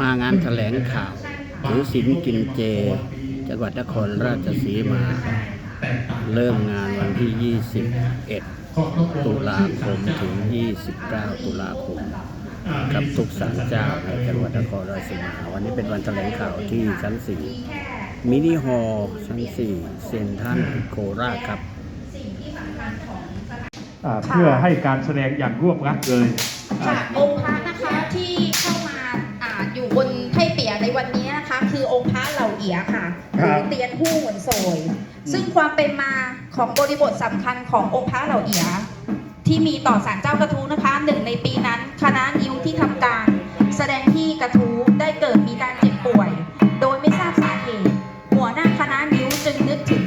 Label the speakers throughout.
Speaker 1: มางานแถลงข่าวถือศีลกินเจ จังหวัดนครราชสีมา เริ่มงานวันที่ 21 ตุลาคมถึง 29 ตุลาคมกับทุกสารเจ้าในจังหวัดนครราชสีมา วันนี้เป็นวันแถลงข่าวที่ชั้น 4 มินิฮอลล์ชั้น 4 เซนทรันโคราชครับ
Speaker 2: อ่าเพื่อให้การแสดงอย่างรวบรัดเลยอ่า
Speaker 3: ค่ะอง วนโสย ซึ่งความเป็นมาของบริบทสำคัญขององค์พระเหล่าเอียที่มีต่อสารเจ้ากระทู้นะคะหนึ่งในปีนั้นคณะนิ้วที่ทำการแสดงที่กระทู้ได้เกิดมีการเจ็บป่วย โดยไม่ทราบสาเหตุหัวหน้าคณะนิ้วจึงนึกถึง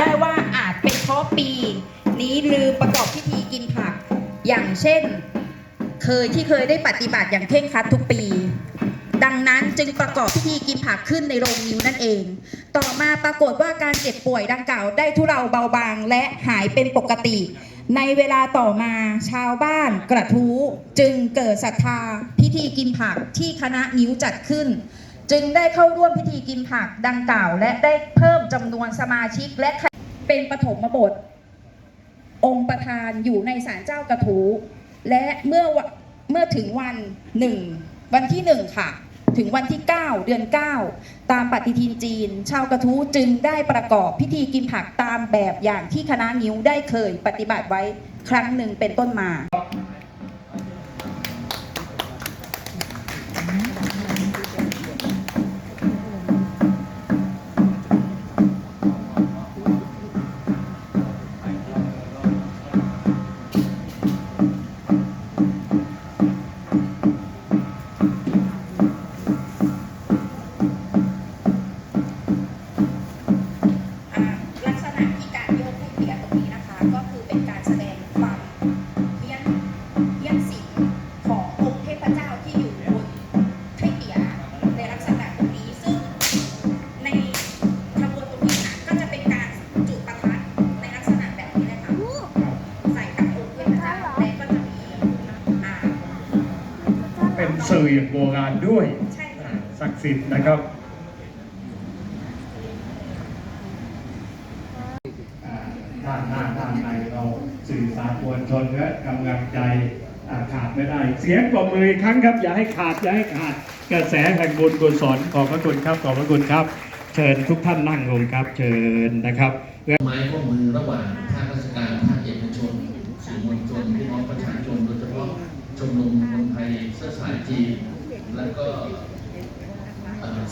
Speaker 3: ได้ว่าอาจเป็นเพราะปี นี้ลืมประกอบพิธีกินผัก อย่างเช่น เคยที่เคยได้ปฏิบัติอย่างเคร่งครัดทุกปี ดังนั้นจึงประกอบพิธีกินผักขึ้นในโรงนิ้วนั่นเอง ต่อมาปรากฏว่าการเจ็บป่วยดังกล่าวได้ทุเลาเบาบางและหายเป็นปกติ ในเวลาต่อมาชาวบ้านกระทู้จึงเกิดศรัทธาพิธีกินผักที่คณะนิ้วจัดขึ้น จึงได้เข้าร่วมพิธีกินผักดังกล่าว และได้เพิ่มจำนวนสมาชิกและเป็นปฐมบท องค์ประธานอยู่ในศาลเจ้ากระทู้และเมื่อเมื่อถึงวันหนึ่งวันที่หนึ่งค่ะ ถึงวันที่ 9 เดือน 9 ตามปฏิทินจีน ชาวกระทู้จึงได้ประกอบพิธีกินผักตามแบบอย่างที่คณะนิ้วได้เคยปฏิบัติไว้ครั้งหนึ่งเป็นต้นมา ออย่าง
Speaker 2: โบราณด้วย
Speaker 3: ใช่ค่ะ
Speaker 2: ศักดิ์สิทธิ์นะครับอ่าด้านหน้าด้านในเราสื่อสารมวลชนและกำลังใจอ่าขาดไม่ได้ เสียงปรบมืออีกครั้งครับ อย่าให้ขาดอย่าให้ขาดกระแสแห่งบุญกุศลขอบพระคุณครับขอบพระคุณครับ เชิญทุกท่านนั่งลงครับ เชิญนะครับ
Speaker 4: ไม้ข้อมือระหว่างภาคราชการภาคเอกชนสื่อมวลชนพี่น้องประชาชนโดยเฉพาะชมรมคนไทยีและก็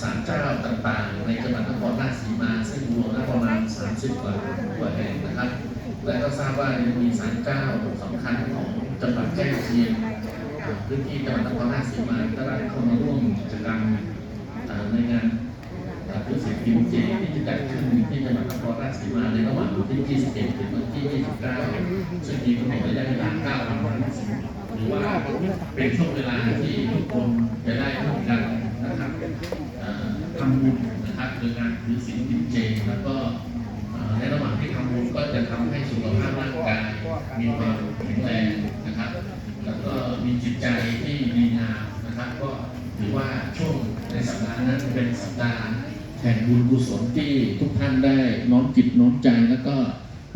Speaker 4: ศาลเจ้าต่างๆ ในจังหวัดนครราชสีมา ซึ่งรวมแล้วประมาณ 30 กว่ากว่าแห่งนะครับ และก็ทราบว่ายังมีศาลเจ้าสำคัญของจังหวัดแจ้งเชียงพื้นที่จังหวัดนครราชสีมาก็ได้เข้ามาร่วมกิจกรรมในงาน รู้สึกกินที่จะจัดขึ้นที่จังหวัดนครราชสีมาในระหว่างวันที่ 21 ถึงวันที่ 29 ซึ่งมีกำหนดระยะเวลา 9 วันหรือว่าเป็นช่วงเวลาที่ทุกคนจะได้ร่วมกันนะครับทำบุญนะครับโดยการถือศีลกินเจแล้วก็ในระหว่างที่ทำบุญก็จะทำให้สุขภาพร่างกายมีความแข็งแรงนะครับ แล้วก็มีจิตใจที่ดีงามนะครับ ก็ถือว่าช่วงในสัปดาห์นั้นเป็นสัปดาห์ แห่งบุญกุศลที่ทุกท่านได้น้อมจิตน้อมใจแล้วก็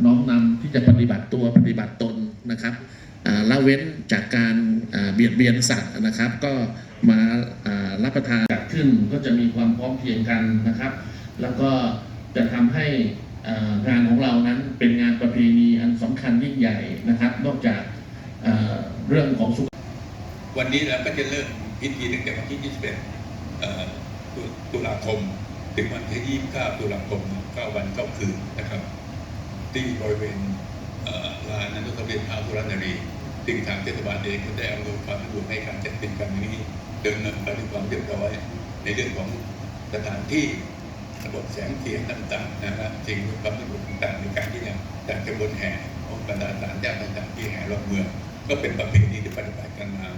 Speaker 4: น้อมนำที่จะปฏิบัติตัวปฏิบัติตนนะครับละเว้นจากการเบียดเบียนสัตว์นะครับ ก็มารับประทานจัดขึ้นก็จะมีความพร้อมเพียงกันนะครับ แล้วก็จะทำให้งานของเรานั้นเป็นงานประเพณีอันสำคัญยิ่งใหญ่นะครับ นอกจากเรื่องของสุข
Speaker 5: วันนี้เราก็จะเริ่มพิธีตั้งแต่วันที่ 21ตุลาคม ถึงวันที่29ตุลาคม9วัน9คืนนะครับ ที่บริเวณลานอนุสาวรีย์ท้าวสุรนารีซึ่งทางเทศบาลเองก็ได้อำนวยความสะดวกให้การจัดกิจกรรมนี้เดินไปด้วยความเรียบร้อย ในเรื่องของสถานที่ระบบแสงเสียงต่างๆนะครับสิ่งอำนวยความสะดวกต่างๆในการที่จะจัดขบวนแห่ของบรรดาสารเจ้าต่างๆที่แห่รอบเมือง ก็เป็นประเพณีที่ปฏิบัติกันมา